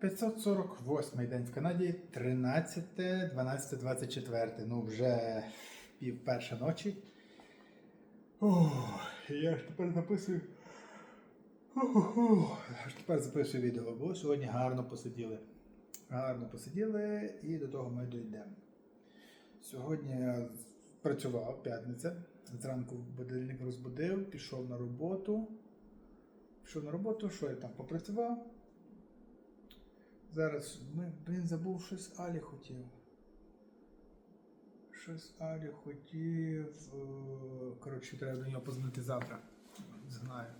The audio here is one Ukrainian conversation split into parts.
548 день в Канаді, 13, 12, 24. Ну, вже пів перша ночі. Ох, я ж тепер записую. Ох, Аж тепер записую відео, бо сьогодні гарно посиділи. Гарно посиділи і до того ми дійдемо. Сьогодні я працював п'ятниця. Зранку будильник розбудив, пішов на роботу. Пішов на роботу, що я там попрацював. Зараз ми, блін, забув щось Алі хотів. Щось Алі хотів. е, Коротше, треба до нього позвонити завтра. Знаю.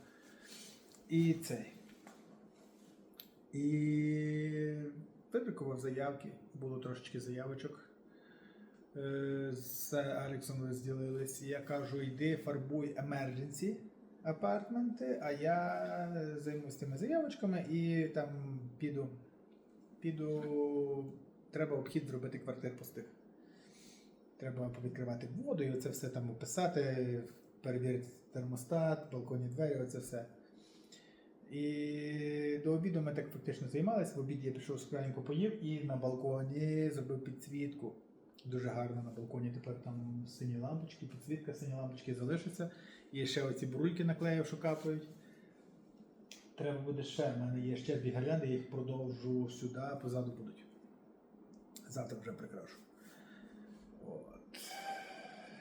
І цей. І вибрикував заявки. Було трошечки заявочок. Е, З Алексом розділились. Я кажу, йди фарбуй emergency апартменти, а я займусь тими заявочками і там піду. Піду. Треба обхід зробити квартир пустих. Треба повідкривати воду і оце все там описати, перевірити термостат, балконні двері, оце все. І до обіду ми так фактично займалися. В обід я пішов скоренько поїв і на балконі зробив підсвітку. Дуже гарно на балконі. Тепер там сині лампочки, підсвітка, сині лампочки залишаться. І ще оці бруйки наклеїв, що капають. Треба буде ще. В мене є ще дві гірлянди, я їх продовжу сюди, позаду будуть. Завтра вже прикрашу. От.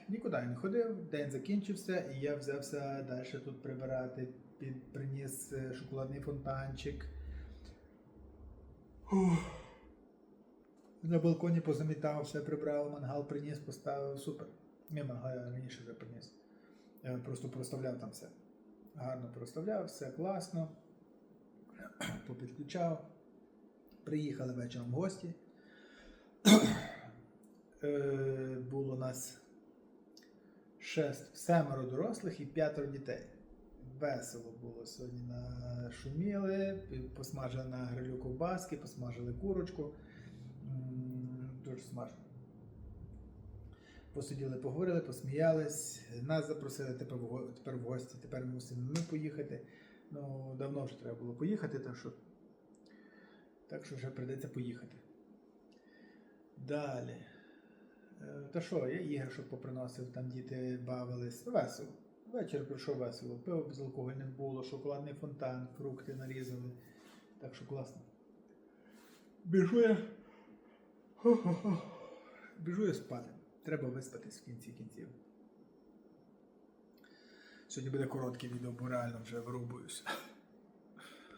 Нікуди не ходив, день закінчився, і я взявся далі тут прибирати. Під, приніс е, шоколадний фонтанчик. Ух. На балконі позамітав, все прибрав, мангал приніс, поставив. Супер. Ні, мангал я раніше вже приніс. Я просто проставляв там все. Гарно проставляв, все класно. Попідключав. Приїхали вечором в гості. Е, Було нас шест, семеро дорослих і п'ятеро дітей. Весело було сьогодні. Нашуміли, посмажили на грилю ковбаски, посмажили курочку. Дуже смачно. Посиділи, поговорили, посміялись. Нас запросили тепер в, гості. Тепер мусимо ми поїхати. Ну, давно вже треба було поїхати, так що, так що вже прийдеться поїхати. Далі. Е, Та що, я іграшок поприносив, там діти бавились. Весело. Вечір пройшов весело. Пиво безалкогольне було, шоколадний фонтан, фрукти нарізали. Так що класно. Біжу я. Хо-хо-хо. Біжу я спати. Треба виспатись в кінці кінців. Сьогодні буде коротке відео, бо реально вже вирубуюся.